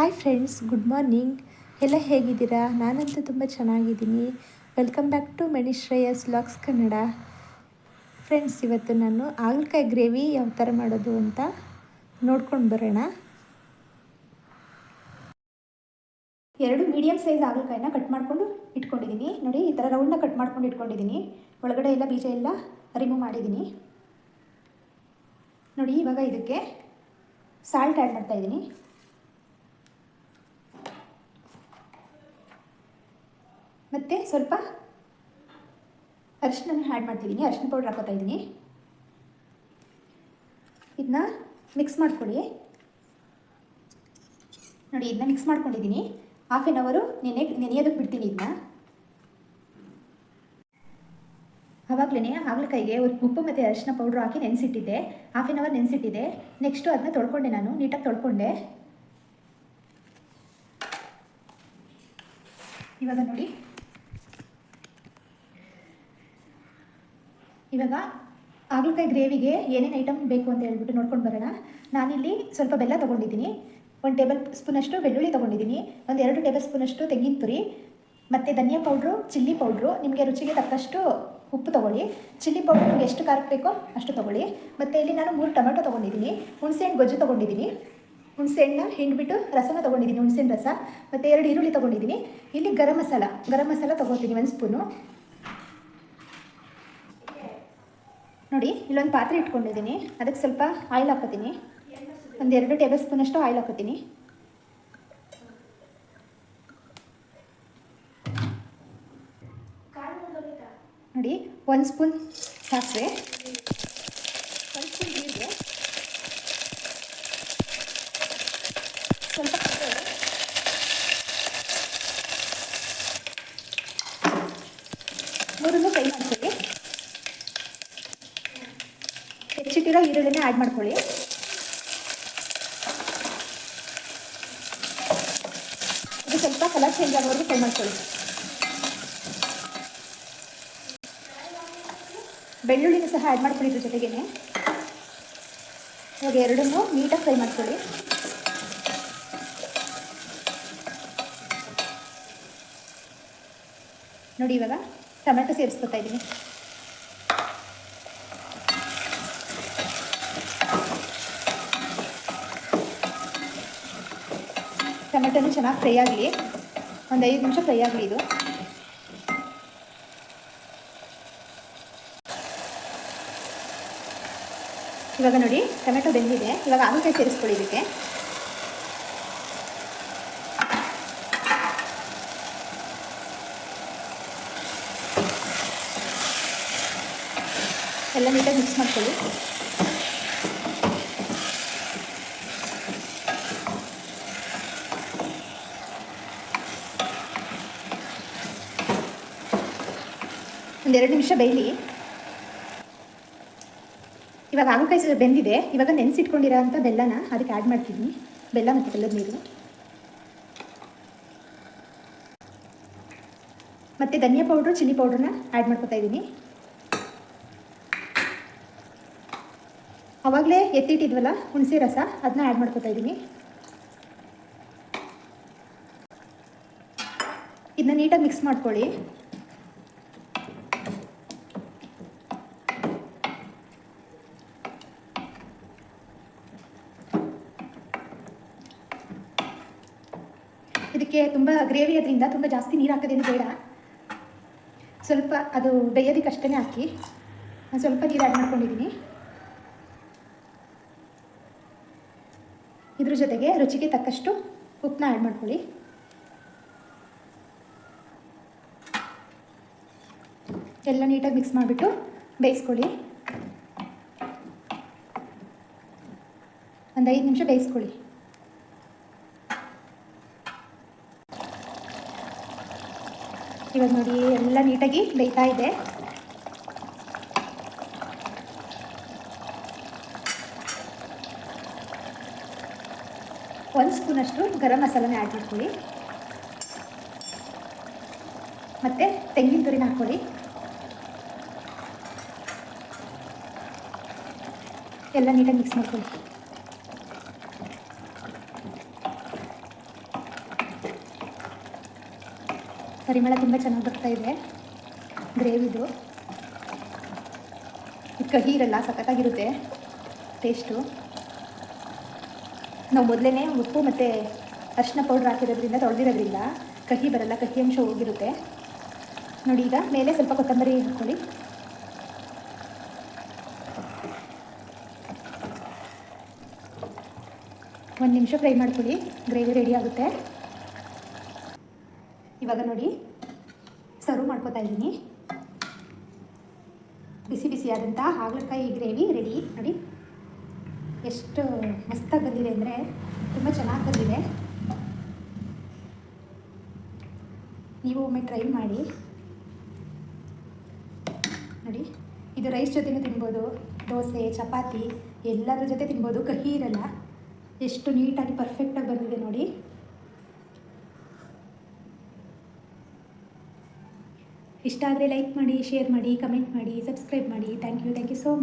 Hi friends good morning ಎಲ್ಲ ಹೇಗಿದ್ದೀರಾ? ನಾನಂತೂ ತುಂಬ ಚೆನ್ನಾಗಿದ್ದೀನಿ. Welcome back to Shreyas LOX Kannada friends ಇವತ್ತು ನಾನು ಹಾಗಲಕಾಯಿ ಗ್ರೇವಿ ಯಾವ ಥರ ಮಾಡೋದು ಅಂತ ನೋಡ್ಕೊಂಡು ಬರೋಣ. ಎರಡು ಮೀಡಿಯಮ್ ಸೈಜ್ ಹಾಗಲಕಾಯಿನ ಕಟ್ ಮಾಡಿಕೊಂಡು ಇಟ್ಕೊಂಡಿದ್ದೀನಿ ನೋಡಿ, ಈ ಥರ ರೌಂಡ್ನ ಕಟ್ ಮಾಡ್ಕೊಂಡು ಇಟ್ಕೊಂಡಿದ್ದೀನಿ ಒಳಗಡೆ ಎಲ್ಲ ಬೀಜ ಎಲ್ಲ ರಿಮೂವ್ ಮಾಡಿದ್ದೀನಿ ನೋಡಿ, ಇವಾಗ ಇದಕ್ಕೆ ಸಾಲ್ಟ್ ಆ್ಯಡ್ ಮಾಡ್ತಾ ಮತ್ತು ಸ್ವಲ್ಪ ಅರಿಶಿನ ಆ್ಯಡ್ ಮಾಡ್ತಿದ್ದೀನಿ. ಅರಿಶಿನ ಪೌಡ್ರ್ ಹಾಕೋತಾ ಇದ್ದೀನಿ. ಇದನ್ನ ಮಿಕ್ಸ್ ಮಾಡ್ಕೊಳ್ಳಿ. ನೋಡಿ ಇದನ್ನ ಮಿಕ್ಸ್ ಮಾಡ್ಕೊಂಡಿದ್ದೀನಿ. ಹಾಫ್ ಆನ್ ಅವರು ನೆನೆ, ನೆನೆಯೋದಕ್ಕೆ ಬಿಡ್ತೀನಿ ಇದನ್ನ ಆವಾಗಲೇ ಹಾಗಲಕಾಯಿಗೆ ಉಪ್ಪು ಮತ್ತು ಅರಿಶಿನ ಪೌಡ್ರ್ ಹಾಕಿ ನೆನೆಸಿಟ್ಟಿದ್ದೆ. ಹಾಫ್ ಆನ್ ಅವರ್ ನೆನೆಸಿಟ್ಟಿದ್ದೆ. ನೆಕ್ಸ್ಟು ಅದನ್ನ ತೊಳ್ಕೊಂಡೆ ನಾನು, ನೀಟಾಗಿ ತೊಳ್ಕೊಂಡೆ. ಇವಾಗ ನೋಡಿ. ಇವಾಗ ಹಾಗಲಕಾಯಿ ಗ್ರೇವಿಗೆ ಏನೇನು ಐಟಮ್ ಬೇಕು ಅಂತ ಹೇಳ್ಬಿಟ್ಟು ನೋಡ್ಕೊಂಡು ಬರೋಣ. ನಾನಿಲ್ಲಿ ಸ್ವಲ್ಪ ಬೆಲ್ಲ ತೊಗೊಂಡಿದ್ದೀನಿ. ಒಂದು ಟೇಬಲ್ ಸ್ಪೂನಷ್ಟು ಬೆಳ್ಳುಳ್ಳಿ ತೊಗೊಂಡಿದ್ದೀನಿ. ಒಂದು ಎರಡು ಟೇಬಲ್ ಸ್ಪೂನಷ್ಟು ತೆಂಗಿನ ತುರಿ, ಮತ್ತು ಧನಿಯಾ ಪೌಡ್ರು ಚಿಲ್ಲಿ ಪೌಡ್ರು ನಿಮಗೆ ರುಚಿಗೆ ತಕ್ಕಷ್ಟು ಉಪ್ಪು ತೊಗೊಳ್ಳಿ. ಚಿಲ್ಲಿ ಪೌಡ್ರ್ ನಿಮ್ಗೆ ಎಷ್ಟು ಖಾರಕ್ಕೆ ಬೇಕೋ ಅಷ್ಟು ತೊಗೊಳ್ಳಿ. ಮತ್ತು ಇಲ್ಲಿ ನಾನು ಮೂರು ಟೊಮೆಟೊ ತೊಗೊಂಡಿದ್ದೀನಿ. ಹುಣಸೆಹಣ್ಣು ಗೊಜ್ಜು ತೊಗೊಂಡಿದ್ದೀನಿ. ಹುಣಸೆಹಣ್ಣ ಹಿಂಡ್ಬಿಟ್ಟು ರಸನ ತೊಗೊಂಡಿದ್ದೀನಿ ಹುಣಸೆಹಣ್ಣು ರಸ. ಮತ್ತು ಎರಡು ಈರುಳ್ಳಿ ತೊಗೊಂಡಿದ್ದೀನಿ. ಇಲ್ಲಿ ಗರಂ ಮಸಾಲ ಗರಂ ಮಸಾಲ ತೊಗೊತೀನಿ ಒಂದು ಸ್ಪೂನು ನೋಡಿ, ಇಲ್ಲೊಂದು ಪಾತ್ರೆ ಇಟ್ಕೊಂಡಿದ್ದೀನಿ. ಅದಕ್ಕೆ ಸ್ವಲ್ಪ ಆಯಿಲ್ ಹಾಕೋತೀನಿ ಒಂದು ಎರಡು ಟೇಬಲ್ ಸ್ಪೂನಷ್ಟು ಆಯಿಲ್ ಹಾಕೋತೀನಿ ನೋಡಿ, ಒಂದು ಸ್ಪೂನ್ ಸಾಸಿವೆ. ಒಂದು ಸ್ಪೂನ್ ಜೀರಿಗೆ. ಸ್ವಲ್ಪ ಕರಿಬೇವು. ಮೂರನ್ನು ಫ್ರೈ ಮಾಡ್ಕೊಳ್ಳಿ ಹೆಚ್ಚಿಟ್ಟಿರೋ ಈರುಳ್ಳಿನ ಆ್ಯಡ್ ಮಾಡ್ಕೊಳ್ಳಿ. ಇದು ಸ್ವಲ್ಪ ಕಲರ್ ಚೇಂಜ್ ಆಗೋವರೆಗೂ ಫ್ರೈ ಮಾಡ್ಕೊಳ್ಳಿ. ಬೆಳ್ಳುಳ್ಳಿನೂ ಸಹ ಆ್ಯಡ್ ಮಾಡ್ಕೊಳ್ಳಿ ಇದ್ರ ಇವಾಗ ಎರಡನ್ನೂ ನೀಟಾಗಿ ಫ್ರೈ ಮಾಡ್ಕೊಳ್ಳಿ. ನೋಡಿ ಇವಾಗ ಟೊಮೆಟೊ ಸೇರಿಸ್ಕೊತಾ ಇದ್ದೀನಿ. ಟೊಮೆಟೊನು ಚೆನ್ನಾಗಿ ಫ್ರೈ ಆಗಲಿ. ಒಂದು ಐದು ನಿಮಿಷ ಫ್ರೈ ಆಗಲಿ ಇದು. ಇವಾಗ ನೋಡಿ, ಟೊಮೆಟೊ ಬೆಂದಿದೆ. ಇವಾಗ ಹಾಗಲಕಾಯಿ ಸೇರಿಸ್ಕೊಳ್ಳಿ ಇದಕ್ಕೆ. ಎಲ್ಲ ನೀಟಾಗಿ ಮಿಕ್ಸ್ ಮಾಡ್ಕೊಳ್ಳಿ. ಒಂದೆರಡು ನಿಮಿಷ ಬೇಯಲಿ. ಇವಾಗ ಹಾಗಲಕಾಯಿ ಬೆಂದಿದೆ. ಇವಾಗ ನೆನೆಸಿಟ್ಕೊಂಡಿರೋ ಅಂಥ ಬೆಲ್ಲನ ಅದಕ್ಕೆ ಆ್ಯಡ್ ಮಾಡ್ತಿದ್ದೀನಿ ಬೆಲ್ಲ ಮತ್ತು ಬೆಲ್ಲದ ನೀರು ಮತ್ತು ಧನಿಯಾ ಪೌಡ್ರು ಚಿಲ್ಲಿ ಪೌಡ್ರನ್ನ ಆ್ಯಡ್ ಮಾಡ್ಕೊತಾ ಇದ್ದೀನಿ. ಆವಾಗಲೇ ಎತ್ತಿಟ್ಟಿದ್ವಲ್ಲ, ಹುಣಸೆ ರಸ ಅದನ್ನ ಆ್ಯಡ್ ಮಾಡ್ಕೊತಾ ಇದ್ದೀನಿ. ಇದನ್ನ ನೀಟಾಗಿ ಮಿಕ್ಸ್ ಮಾಡ್ಕೊಳ್ಳಿ. ಇದಕ್ಕೆ ತುಂಬ ಗ್ರೇವಿ ಅದರಿಂದ ತುಂಬ ಜಾಸ್ತಿ ನೀರು ಹಾಕೋದೇನು ಬೇಡ. ಸ್ವಲ್ಪ ಅದು ಬೇಯೋದಕ್ಕೆ ಅಷ್ಟೇ ಹಾಕಿ. ನಾನು ಸ್ವಲ್ಪ ನೀರು ಆ್ಯಡ್ ಮಾಡ್ಕೊಂಡಿದ್ದೀನಿ ಇದ್ರ ಜೊತೆಗೆ ರುಚಿಗೆ ತಕ್ಕಷ್ಟು ಉಪ್ಪನ್ನ ಆ್ಯಡ್ ಮಾಡ್ಕೊಳ್ಳಿ. ಎಲ್ಲ ನೀಟಾಗಿ ಮಿಕ್ಸ್ ಮಾಡಿಬಿಟ್ಟು ಬೇಯಿಸ್ಕೊಳ್ಳಿ. ಒಂದು ಐದು ನಿಮಿಷ ಬೇಯಿಸ್ಕೊಳ್ಳಿ. ಇವಾಗ ನೋಡಿ, ಎಲ್ಲ ನೀಟಾಗಿ ಬೇಯ್ತಾ ಇದೆ. ಒಂದು ಸ್ಪೂನಷ್ಟು ಗರಂ ಮಸಾಲನ ಆ್ಯಡ್ ಮಾಡ್ಕೊಳ್ಳಿ. ಮತ್ತು ತೆಂಗಿನ ತುರಿನ ಹಾಕ್ಕೊಳ್ಳಿ ಎಲ್ಲ ನೀಟಾಗಿ ಮಿಕ್ಸ್ ಮಾಡ್ಕೊಳ್ಳಿ. ಪರಿಮಳ ತುಂಬ ಚೆನ್ನಾಗಿ ಬರ್ತಾ ಇದೆ. ಗ್ರೇವಿದು ಕಹಿ ಇರಲ್ಲ, ಸಖತ್ತಾಗಿರುತ್ತೆ ಟೇಸ್ಟು ನಾವು ಮೊದಲೇ ಉಪ್ಪು ಮತ್ತು ಅರಿಶಿನ ಪೌಡ್ರ್ ಹಾಕಿರೋದ್ರಿಂದ ತೊಳೆದಿರೋದ್ರಿಂದ ಕಹಿ ಬರಲ್ಲ, ಕಹಿ ಅಂಶ ಹೋಗಿರುತ್ತೆ. ನೋಡಿ ಈಗ, ಮೇಲೆ ಸ್ವಲ್ಪ ಕೊತ್ತಂಬರಿ ಹಾಕ್ಕೊಳ್ಳಿ ಒಂದು ನಿಮಿಷ ಫ್ರೈ ಮಾಡ್ಕೊಳ್ಳಿ, ಗ್ರೇವಿ ರೆಡಿ ಆಗುತ್ತೆ. ಇವಾಗ ನೋಡಿ ಸರ್ವ್ ಮಾಡ್ಕೋತಾ ಇದ್ದೀನಿ. ಬಿಸಿ ಬಿಸಿಯಾದಂಥ ಹಾಗಲಕಾಯಿ ಗ್ರೇವಿ ರೆಡಿ ನೋಡಿ ಎಷ್ಟು ಮಸ್ತಾಗಿ ಬಂದಿದೆ ಅಂದರೆ ತುಂಬ ಚೆನ್ನಾಗಿ ಬಂದಿದೆ. ನೀವು ಒಮ್ಮೆ ಟ್ರೈ ಮಾಡಿ. ನೋಡಿ, ಇದು ರೈಸ್ ಜೊತೆನೂ ತಿನ್ಬೋದು, ದೋಸೆ, ಚಪಾತಿ, ಎಲ್ಲದರ ಜೊತೆ ತಿನ್ಬೋದು, ಕಹಿ ಇರಲ್ಲ. ಎಷ್ಟು ನೀಟಾಗಿ ಪರ್ಫೆಕ್ಟಾಗಿ ಬಂದಿದೆ ನೋಡಿ. ಇಷ್ಟ ಆದರೆ ಲೈಕ್ ಮಾಡಿ ಶೇರ್ ಮಾಡಿ ಕಮೆಂಟ್ ಮಾಡಿ ಸಬ್ಸ್ಕ್ರೈಬ್ ಮಾಡಿ. Thank you thank you so much